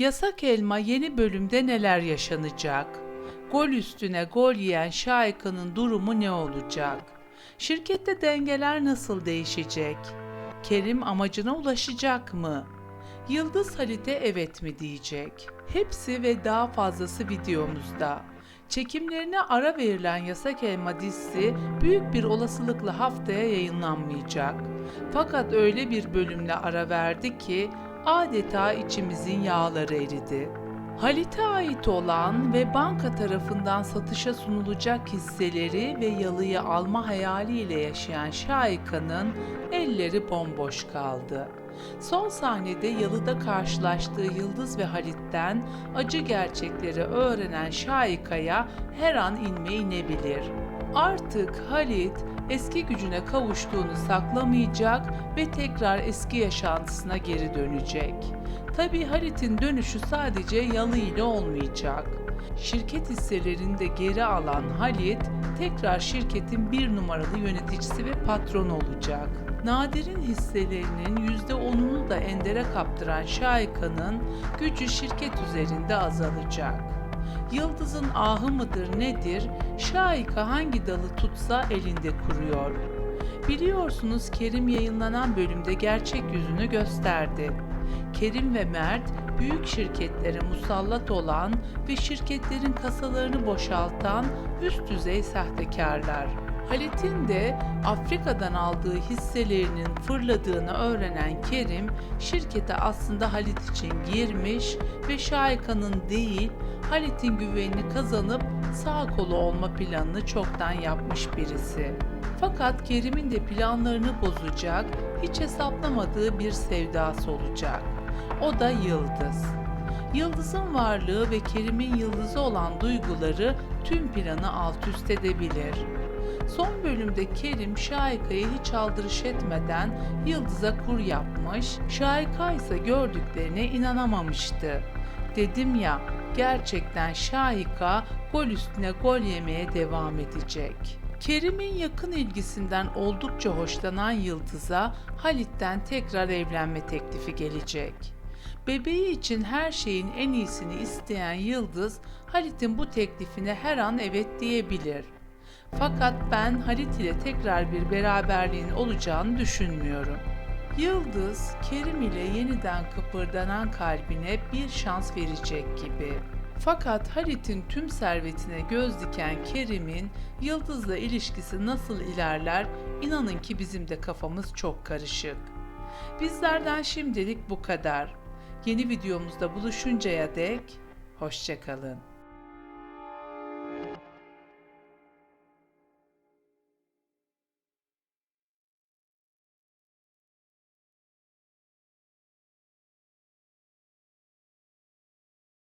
Yasak Elma yeni bölümde neler yaşanacak? Gol üstüne gol yiyen Şahika'nın durumu ne olacak? Şirkette dengeler nasıl değişecek? Kerim amacına ulaşacak mı? Yıldız Halit'e evet mi diyecek? Hepsi ve daha fazlası videomuzda. Çekimlerine ara verilen Yasak Elma dizisi büyük bir olasılıkla haftaya yayınlanmayacak. Fakat öyle bir bölümle ara verdi ki adeta içimizin yağları eridi. Halit'e ait olan ve banka tarafından satışa sunulacak hisseleri ve yalıyı alma hayaliyle yaşayan Şahika'nın elleri bomboş kaldı. Son sahnede yalıda karşılaştığı Yıldız ve Halit'ten acı gerçekleri öğrenen Şahika'ya her an inme inebilir. Artık Halit eski gücüne kavuştuğunu saklamayacak ve tekrar eski yaşantısına geri dönecek. Tabii Halit'in dönüşü sadece yalı ile olmayacak. Şirket hisselerini de geri alan Halit tekrar şirketin bir numaralı yöneticisi ve patronu olacak. Nadir'in hisselerinin %10'unu da Ender'e kaptıran Şahika'nın gücü şirket üzerinde azalacak. Yıldızın ahı mıdır nedir? Şahika hangi dalı tutsa elinde kuruyor. Biliyorsunuz Kerim yayınlanan bölümde gerçek yüzünü gösterdi. Kerim ve Mert büyük şirketlere musallat olan ve şirketlerin kasalarını boşaltan üst düzey sahtekarlar. Halit'in de Afrika'dan aldığı hisselerinin fırladığını öğrenen Kerim, şirkete aslında Halit için girmiş ve Şahika'nın değil, Halit'in güvenini kazanıp sağ kolu olma planını çoktan yapmış birisi. Fakat Kerim'in de planlarını bozacak, hiç hesaplamadığı bir sevdası olacak. O da Yıldız. Yıldız'ın varlığı ve Kerim'in Yıldız'ı olan duyguları tüm planı alt üst edebilir. Son bölümde Kerim Şahika'ya hiç aldırış etmeden Yıldız'a kur yapmış, Şahika ise gördüklerine inanamamıştı. Dedim ya, gerçekten Şahika gol üstüne gol yemeye devam edecek. Kerim'in yakın ilgisinden oldukça hoşlanan Yıldız'a Halit'ten tekrar evlenme teklifi gelecek. Bebeği için her şeyin en iyisini isteyen Yıldız, Halit'in bu teklifine her an evet diyebilir. Fakat ben Halit ile tekrar bir beraberliğin olacağını düşünmüyorum. Yıldız, Kerim ile yeniden kıpırdanan kalbine bir şans verecek gibi. Fakat Halit'in tüm servetine göz diken Kerim'in Yıldız'la ilişkisi nasıl ilerler inanın ki bizim de kafamız çok karışık. Bizlerden şimdilik bu kadar. Yeni videomuzda buluşuncaya dek hoşçakalın.